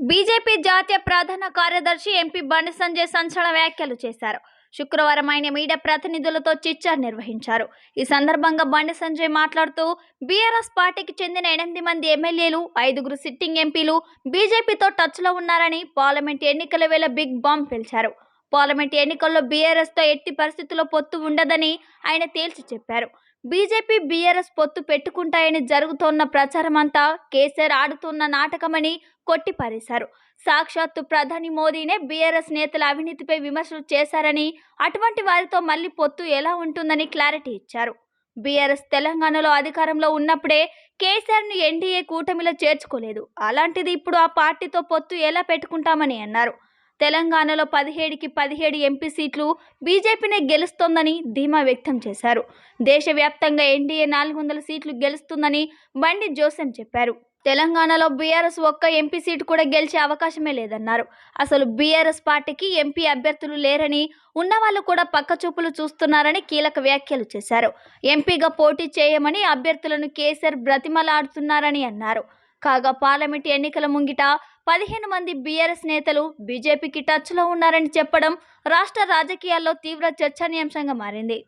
BJP జాతీయ ప్రధాన కార్యదర్శి ఎంపీ బండి సంజయ్ సంచలన వ్యాఖ్యలు చేశారు. శుక్రవారం ఆయన మీడియా ప్రతినిధులతో చిచ్చార్ నిర్వహించారు. ఈ సందర్భంగా బండి సంజయ్ మాట్లాడుతూ బీఆర్ఎస్ పార్టీకి చెందిన ఎనిమిది మంది ఎమ్మెల్యేలు ఐదుగురు సిట్టింగ్ ఎంపీలు బీజేపీతో టచ్లో ఉన్నారని పార్లమెంట్ ఎన్నికల వేళ బిగ్ బాంబ్ పిలిచారు. పార్లమెంట్ ఎన్నికల్లో బీఆర్ఎస్తో ఎట్టి పరిస్థితుల్లో పొత్తు ఉండదని ఆయన తేల్చి చెప్పారు. బీజేపీ బీఆర్ఎస్ పొత్తు పెట్టుకుంటాయని జరుగుతోన్న ప్రచారమంతా కేసీఆర్ ఆడుతున్న నాటకమని కొట్టిపారేశారు. సాక్షాత్తు ప్రధాని మోదీనే బీఆర్ఎస్ నేతల అవినీతిపై విమర్శలు చేశారని అటువంటి వారితో మళ్ళీ పొత్తు ఎలా ఉంటుందని క్లారిటీ ఇచ్చారు. బీఆర్ఎస్ తెలంగాణలో అధికారంలో ఉన్నప్పుడే కేసీఆర్ను ఎన్డీఏ కూటమిలో చేర్చుకోలేదు. అలాంటిది ఇప్పుడు ఆ పార్టీతో పొత్తు ఎలా పెట్టుకుంటామని అన్నారు. తెలంగాణలో పదిహేడుకి పదిహేడు ఎంపీ సీట్లు బీజేపీనే గెలుస్తోందని ధీమా వ్యక్తం చేశారు. దేశవ్యాప్తంగా ఎన్డీఏ నాలుగు వందల సీట్లు గెలుస్తుందని బండి జోసెం చెప్పారు. తెలంగాణలో బీఆర్ఎస్ ఒక్క ఎంపీ సీటు కూడా గెలిచే అవకాశమే లేదన్నారు. అసలు బీఆర్ఎస్ పార్టీకి ఎంపీ అభ్యర్థులు లేరని ఉన్నవాళ్ళు కూడా పక్కచూపులు చూస్తున్నారని కీలక వ్యాఖ్యలు చేశారు. ఎంపీగా పోటీ చేయమని అభ్యర్థులను కేసీఆర్ బ్రతిమలాడుతున్నారని అన్నారు. కాగా పార్లమెంటు ఎన్నికల ముంగిట పదిహేను మంది బీఆర్ఎస్ నేతలు బీజేపీకి టచ్లో ఉన్నారని చెప్పడం రాష్ట్ర రాజకీయాల్లో తీవ్ర చర్చనీయాంశంగా మారింది.